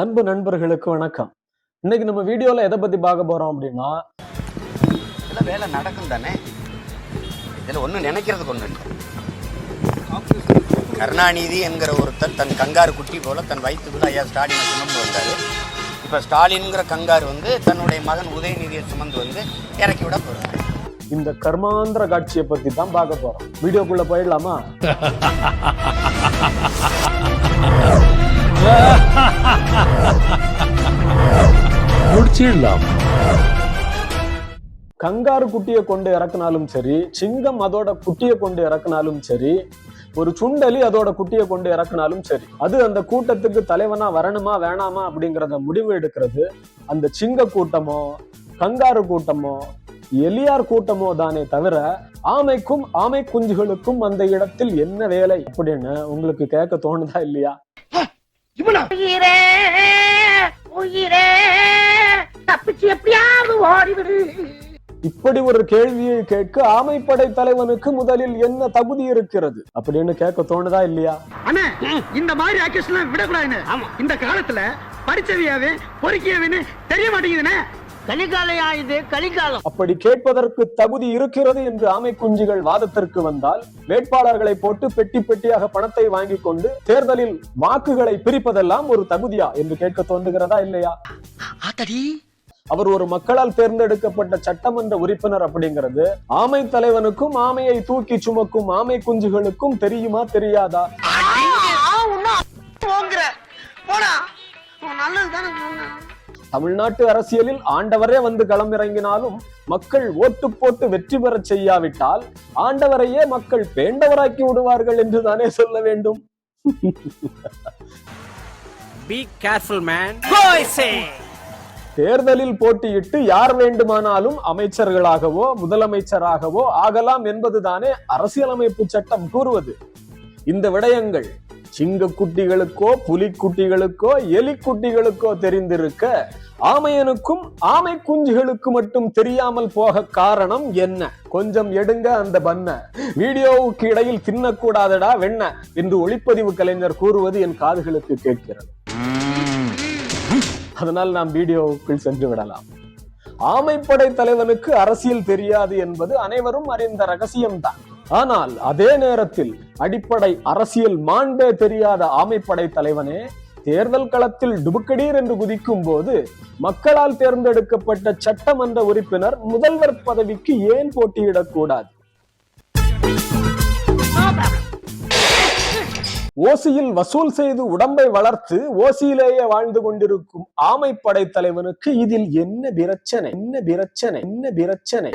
அன்பு நண்பர்களுக்கு வணக்கம். இன்னைக்கு நம்ம வீடியோல எதை பத்தி பார்க்க போறோம் அப்படின்னா இதெல்லாம் வேலை நடக்கும் தானே? இதில் ஒன்றும் நினைக்கிறதுக்கு இல்லை. கருணாநிதி என்கிற ஒருத்தர் தன் கங்காரு குட்டி போல தன் வயிற்றுக்குள்ள ஐயா ஸ்டாலினை சுமந்து வந்தார். இப்போ ஸ்டாலின்ங்கிற கங்காரு வந்து தன்னுடைய மகன் உதயநிதியை சுமந்து வந்து இறக்கி விட போகிறார் இந்த கர்மாந்திர காட்சியை பத்தி தான் பார்க்க போறோம். வீடியோக்குள்ள போயிடலாமா? முடிச்சிடலாம். கங்காரு குட்டியை கொண்டு இறக்குனாலும் சரி சிங்கம் அதோட குட்டியை கொண்டு இறக்குனாலும் சரி ஒரு சுண்டலி அதோட குட்டியை கொண்டு இறக்குனாலும் சரி அது அந்த கூட்டத்துக்கு தலைவனா வரணுமா வேணாமா அப்படிங்கறத முடிவு எடுக்கிறது அந்த சிங்க கூட்டமோ கங்காரு கூட்டமோ எலியார் கூட்டமோ தானே தவிர ஆமைக்கும் ஆமை குஞ்சுகளுக்கும் அந்த இடத்தில் என்ன வேலை அப்படின்னு உங்களுக்கு கேட்க தோணுதா இல்லையா? உயிரே உயிரே தப்பிச்சு எப்படியாவது ஓடிவிடு. இப்படி ஒரு கேள்வியை கேட்க ஆமைப்படை தலைவனுக்கு முதலில் என்ன தகுதி இருக்கிறது? அப்படின்னு கேட்க தோணுதா இல்லையா? அண்ணே இந்த மாதிரி ஆக்டர்ஸ்லாம் விடக்கூடாதுன்னு இந்த காலத்துல படிச்சவியாவே பொறுக்கியவன்னு தெரிய மாட்டேங்குதுண்ணே. கலிகாலையா இது கலிகாலம். அப்படி கேட்பதற்கு தகுதி இருக்கிறது என்று ஆமை குஞ்சுகள் வாதத்திற்கு வந்தால் வேட்பாளர்களை போட்டு பெட்டி பெட்டியாக பணத்தை வாங்கி கொண்டு தேர்தலில் வாக்குகளை பிரிப்பதெல்லாம் ஒரு தகுதியா என்று கேட்க தோன்றுகிறதா இல்லையா? ஆத்தடி. அவர் ஒரு மக்களால் தேர்ந்தெடுக்கப்பட்ட சட்டமன்ற உறுப்பினர் அப்படிங்கிறது ஆமை தலைவனுக்கும் ஆமையை தூக்கி சுமக்கும் ஆமை குஞ்சுகளுக்கும் தெரியுமா தெரியாதா? போங்கிற போடா. நல்லது தானே சொன்னேன் தமிழ்நாட்டு அரசியலில் ஆண்டவரே வந்து களமிறங்கினாலும் மக்கள் ஓட்டு போட்டு வெற்றி பெறச் செய்யாவிட்டால் ஆண்டவரையே மக்கள் பேண்டவராக்கி விடுவார்கள் என்று தானே சொல்ல வேண்டும் Be careful, man. Go, I say. தேர்தலில் போட்டியிட்டு யார் வேண்டுமானாலும் அமைச்சர்களாகவோ முதலமைச்சராகவோ ஆகலாம் என்பதுதானே அரசியலமைப்பு சட்டம் கூறுவது இந்த விடயங்கள் சிங்கக்குட்டிகளுக்கோ புலிக்குட்டிகளுக்கோ எலிக்குட்டிகளுக்கோ தெரிந்திருக்க ஆமையனுக்கும் ஆமை குஞ்சுகளுக்கு மட்டும் தெரியாமல் போக காரணம் என்ன? கொஞ்சம் எடுங்க அந்த பண்ண வீடியோவுக்கு இடையில் தின்னக்கூடாதடா வெண்ண என்று ஒளிப்பதிவு கலைஞர் கூறுவது என் காதுகளுக்கு கேட்கிறது. அதனால் நாம் வீடியோவுக்குள் சென்று விடலாம். ஆமைப்படை தலைவனுக்கு அரசியல் தெரியாது என்பது அனைவரும் அறிந்த ரகசியம்தான். ஆனால் அதே நேரத்தில் அடிப்படை அரசியல் மாண்பே தெரியாத ஆமைப்படை தலைவனே தேர்தல் களத்தில் டுபுக்கடீர் என்று குதிக்கும் போது மக்களால் தேர்ந்தெடுக்கப்பட்ட சட்டமன்ற உறுப்பினர் முதல்வர் பதவிக்கு ஏன் போட்டியிடக்கூடாது? ஓசியில் வசூல் செய்து உடம்பை வளர்த்து ஓசியிலேயே வாழ்ந்து கொண்டிருக்கும் ஆமைப்படை தலைவனுக்கு இதில் என்ன பிரச்சனை? என்ன பிரச்சனை? என்ன பிரச்சனை?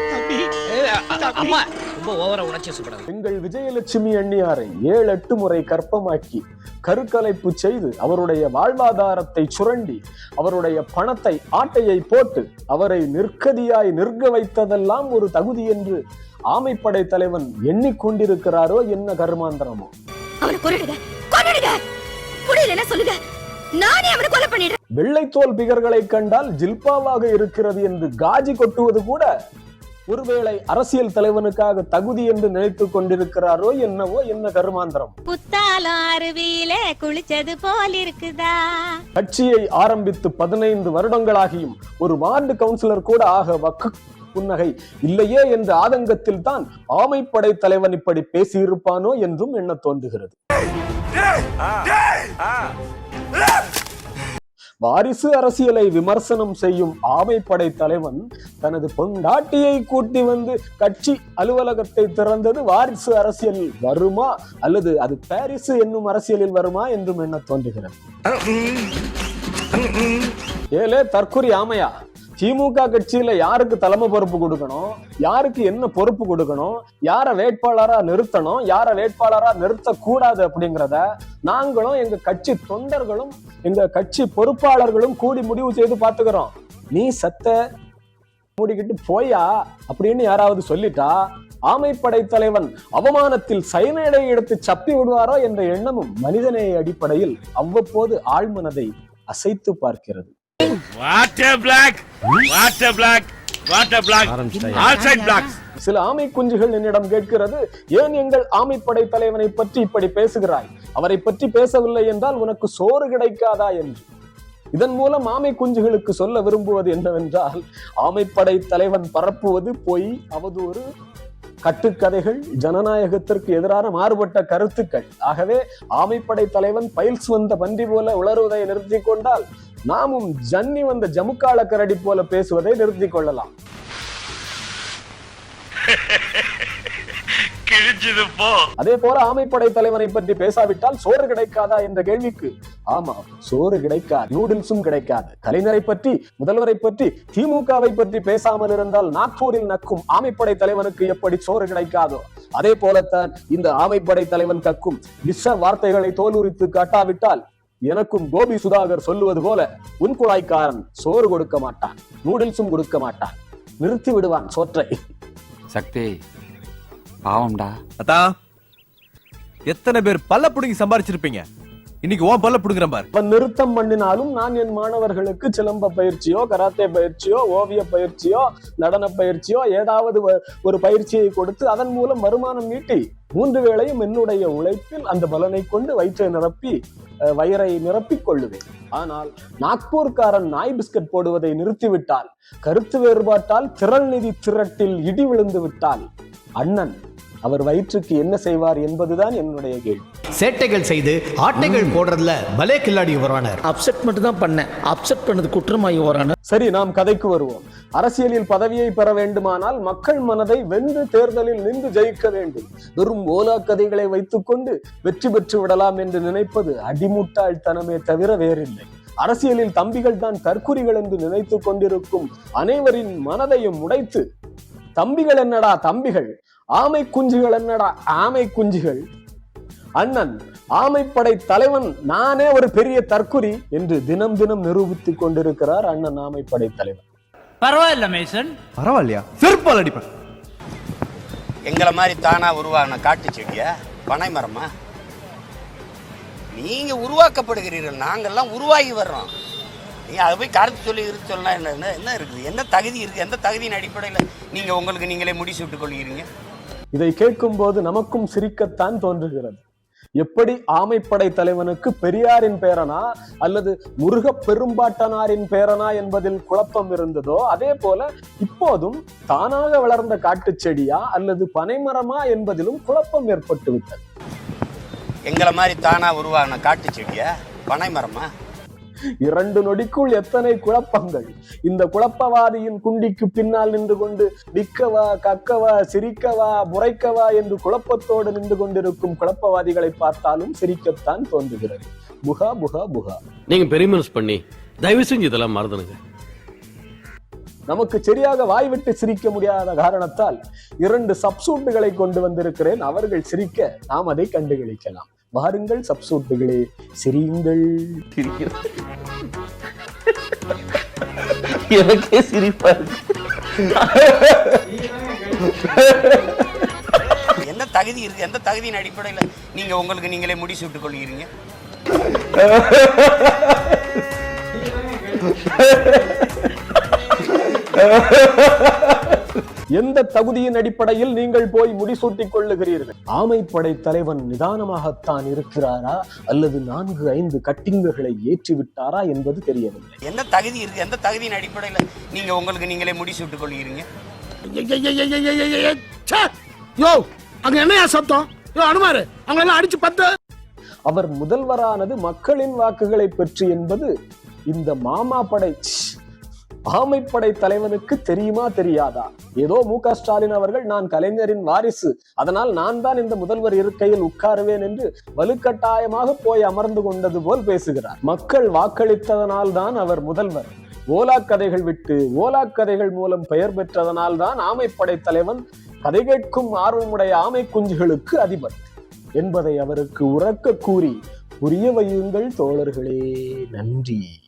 அம்மா ரொம்ப ஓவரா உணர்ச்சி வசப்படாது எங்கள் விஜயலட்சுமி அண்ணியாரை ஏழு எட்டு முறை கற்பமாக்கி கருக்கலைப்பு செய்து அவருடைய வாழ்வாதாரத்தை சுரண்டி அவருடைய பணத்தை ஆட்டையை போட்டு அவரை நிற்கதியாய் நிற்க வைத்ததெல்லாம் ஒரு தகுதி என்று ஆமைப்படை தலைவன் எண்ணிக்கொண்டிருக்கிறாரோ என்ன கருமாந்திரமோ? அவனை கொன்னுடுங்க முடியலன்னா சொல்லுங்க? நானே அவனை கொலை பண்ணிடுறேன். வெள்ளைத்தோல் பிகர்களை கண்டால் ஜில்பாவாக இருக்கிறது என்று காஜி கொட்டுவது கூட ஒருவேளை அரசியல் தலைவனுக்காக தகுதி என்று நினைத்துக் கொண்டிருக்கிறாரோ என்னவோ என்ன கருமாந்திரம். குத்தாலம் அருவியில குளிச்சது போல் இருக்குதா? கட்சியை ஆரம்பித்து பதினைந்து வருடங்களாகியும் ஒரு வார்டு கவுன்சிலர் கூட ஆக வக்கு புன்னகை. இல்லையே என்ற ஆதங்கத்தில் தான் ஆமைப்படை தலைவன் இப்படி பேசியிருப்பானோ என்றும் எண்ண தோன்றுகிறது. வாரிசு அரசியலை விமர்சனம் செய்யும் ஆமைப்படை தலைவன் தனது பொண்டாட்டியை கூட்டி வந்து கட்சி அலுவலகத்தை திறந்தது வாரிசு அரசியல் வருமா அல்லது அது பாரிஸ் என்னும் அரசியலில் வருமா என்றும் என்ன தோன்றுகிறது. ஏலே தற்கொலை ஆமையா? திமுக கட்சியில யாருக்கு தலைமை பொறுப்பு கொடுக்கணும்? யாருக்கு என்ன பொறுப்பு கொடுக்கணும்? யார வேட்பாளரா நிறுத்தணும்? யார வேட்பாளரா நிறுத்த கூடாது அப்படிங்கிறத நாங்களும் எங்க கட்சி தொண்டர்களும் எங்க கட்சி பொறுப்பாளர்களும் கூடி முடிவு செய்து பாத்துக்கிறோம் நீ சத்த மூடிக்கிட்டு போயா அப்படின்னு யாராவது சொல்லிட்டா ஆமைப்படை தலைவன் அவமானத்தில் சைனடை எடுத்து சப்பி விடுவாரோ என்ற எண்ணமும் மனிதநேய அடிப்படையில் அவ்வப்போது ஆழ்மனதை அசைத்து பார்க்கிறது. What a black! What a black! What a black! All side blacks! சில ஆமை குஞ்சுகள் என்னிடம் கேட்கிறது ஏன் எங்கள் ஆமைப்படை தலைவனை பற்றி இப்படி பேசுகிறாய் அவரை பற்றி பேசவில்லை என்றால் உனக்கு சோறு கிடைக்காதா என்று இதன் மூலம் ஆமை குஞ்சுகளுக்கு சொல்ல விரும்புவது என்னவென்றால் ஆமைப்படை தலைவன் பரப்புவது பொய் அவதூறு கட்டுக்கதைகள் ஜனநாயகத்திற்கு எதிரான மாறுபட்ட கருத்துக்கள் ஆகவே ஆமைப்படை தலைவன் பயில்ஸ் வந்த பன்றி போல உளறுவதை நிறுத்திக் கொண்டால் நாமும் ஜன்னி வந்த ஜமுக்கால கரடி போல பேசுவதை நிறுத்திக் கொள்ளலாம். அதே போல ஆமைப்படை தலைவனை பற்றி பேசாவிட்டால் சோறு கிடைக்காதா என்ற கேள்விக்கு. ஆமா சோறு கிடைக்காது நூடுல்ஸும் கிடைக்காது. கலைஞரை பற்றி முதல்வரை பற்றி திமுகவை பற்றி பேசாமல் இருந்தால் நாக்பூரில் நக்கும் ஆமைப்படை தலைவனுக்கு எப்படி சோறு கிடைக்காதோ? அதே போலத்தான் இந்த ஆமைப்படை தலைவன் கக்கும் விஷ வார்த்தைகளை தோலுரித்து காட்டாவிட்டால் எனக்கும் கோபி சுதாகர் சொல்லுவது போல உன் குழாய்க்காரன் சோறு கொடுக்க மாட்டான் நூடுல்ஸும் கொடுக்க மாட்டான் நிறுத்தி விடுவான் சோற்றை. சக்தி பாவம்டா. அத்தா எத்தனை பேர் பல்ல புடுங்கி சம்பாரிச்சிருப்பீங்க? இன்னைக்கு உன் பல்ல புடுங்குறேன் பாரு. அவன் நிறுத்தம் பண்ணினாலும் நான் என் மாணவர்களுக்கு சிலம்ப பயிற்சியோ கராத்தே பயிற்சியோ ஓவிய பயிற்சியோ நடன பயிற்சியோ ஏதாவது ஒரு பயிற்சியை கொடுத்து அதன் மூலம் வருமானம் ஈட்டி மூன்று வேளையும் என்னுடைய உழைப்பில் அந்த பலனை கொண்டு வயிற்றை நிரப்பி அஹ், நிரப்பிக் கொள்ளுவேன். ஆனால் நாக்பூர்காரன் நாய் பிஸ்கட் போடுவதை நிறுத்திவிட்டால் கருத்து வேறுபாட்டால் திரள் நிதி திரட்டில் இடி விழுந்து விட்டால் அண்ணன் அவர் வயிற்றுக்கு என்ன செய்வார் என்பதுதான் என்னுடைய கேள்வி. சேட்டைகள் செய்து ஆட்டைகள் போடுறதுல பலே கில்லாடி வருவானார் அப்செட் மட்டும் தான் பண்ணேன். அப்செட் பண்ணது குற்றமாகி வரான சரி நாம் கதைக்கு வருவோம். அரசியலில் பதவியை பெற வேண்டுமானால் மக்கள் மனதை வென்று தேர்தலில் நின்று ஜெயிக்க வேண்டும். வெறும் ஓலா கதைகளை வைத்துக்கொண்டு வெற்றி பெற்று விடலாம் என்று நினைப்பது அடிமுட்டாள்தனமே தவிர வேறில்லை. அரசியலில் தம்பிகள் தான் தற்குறிகள் என்று நினைத்துக் கொண்டிருக்கும் அனைவரின் மனதையும் உடைத்து தம்பிகள் என்னடா தம்பிகள்? ஆமை குஞ்சுகள் என்னடா ஆமை குஞ்சுகள்? அண்ணன் ஆமைப்படை தலைவன் நானே ஒரு பெரிய தற்குறி என்று தினம் தினம் நிரூபித்துக் கொண்டிருக்கிறார் அண்ணன் ஆமைப்படை தலைவன். பரவாயில்ல மேசன். பரவாயில்லையா? செருப்பால் அடிப்பேன். எங்களை மாதிரி தானா உருவாகின காட்டு செடியா? பனை மரமா? நீங்க உருவாக்கப்படுகிறீர்கள். நாங்கெல்லாம் உருவாகி வர்றோம். நீங்க அதை போய் கருத்து சொல்லி இருக்கு சொன்னா என்ன என்ன- என்ன இருக்குது? எந்த தகுதி இருக்கு? எந்த தகுதியின் அடிப்படையில் நீங்க உங்களுக்கு நீங்களே முடிச்சு விட்டுக் கொள்கிறீங்க? இதை கேட்கும் போது நமக்கும் சிரிக்கத்தான் தோன்றுகிறது. எப்படி ஆமைப்படை தலைவனுக்கு பெரியாரின் பேரனா அல்லது முருக பெரும்பாட்டனாரின் பேரனா என்பதில் குழப்பம் இருந்ததோ அதே போல இப்போதும் தானாக வளர்ந்த காட்டு செடியா அல்லது பனைமரமா என்பதிலும் குழப்பம் ஏற்பட்டு விட்டது எங்களை மாதிரி தானா உருவான காட்டு செடியா? பனைமரமா? இரண்டு நொடிக்குள் எத்தனை குழப்பங்கள்? இந்த குழப்பவாதியின் குண்டிக்கு பின்னால் நின்று கொண்டு நிக்கவா கக்கவா சிரிக்கவா முறைக்கவா என்று குழப்பத்தோடு நின்று கொண்டிருக்கும் குழப்பவாதிகளை பார்த்தாலும் சிரிக்கத்தான் தோன்றுகிறது. புகா புகா புகா. நீங்க பெரிய மனசு பண்ணி தயவு செஞ்சு இதெல்லாம் மறந்துடுங்க. நமக்கு சரியாக வாய் விட்டு சிரிக்க முடியாத காரணத்தால் இரண்டு சப்சூட்டுகளை கொண்டு வந்திருக்கிறேன். அவர்கள் சிரிக்க நாம் அதை கண்டுகளிக்கலாம். வாருங்கள் சப்சூட்டுகளே சிரியுங்கள். எனக்கே சிரிப்பா எந்த தகுதி இருக்கு? எந்த தகுதியின் அடிப்படையில் நீங்க உங்களுக்கு நீங்களே முடிச்சு விட்டுக் கொள்கிறீங்க? எந்த தகுதியின் அடிப்படையில் நீங்கள் போய் முடிசூட்டிக் கொள்ளுகிறீர்கள் ஆமைப்படை தலைவன் நிதானமாகத்தான் இருக்கிறாரா அல்லது நான்கு ஐந்து கட்டிங்குகளை ஏற்றி விட்டாரா என்பது தெரியவில்லை எந்த தகுதி இருக்கு எந்த தகுதியின் அடிப்படையில் நீங்க உங்களுக்கு நீங்களே முடிச்சு விட்டுக் கொள்கிறீங்க யோ அங்க என்னையா சத்தம் யோ அனுமாரு அவங்க எல்லாம் அடிச்சு பத்து அவர் முதல்வரானது மக்களின் வாக்குகளை பெற்று என்பது இந்த மாமா படை ஆமைப்படை தலைவனுக்கு தெரியுமா தெரியாதா? ஏதோ மு ஸ்டாலின் அவர்கள் நான் கலைஞரின் வாரிசு. அதனால் நான் தான் இந்த முதல்வர் இருக்கையில் உட்காருவேன் என்று வலுக்கட்டாயமாக போய் அமர்ந்து கொண்டது போல் பேசுகிறார். மக்கள் வாக்களித்ததனால் தான் அவர் முதல்வர். ஓலா கதைகள் விட்டு ஓலா கதைகள் மூலம் பெயர் பெற்றதனால் தான் ஆமைப்படை தலைவன் கதை கேட்கும் ஆர்வமுடைய ஆமை குஞ்சுகளுக்கு அதிபர் என்பதை அவருக்கு உறக்க கூறி புரிய வையுங்கள் தோழர்களே. நன்றி.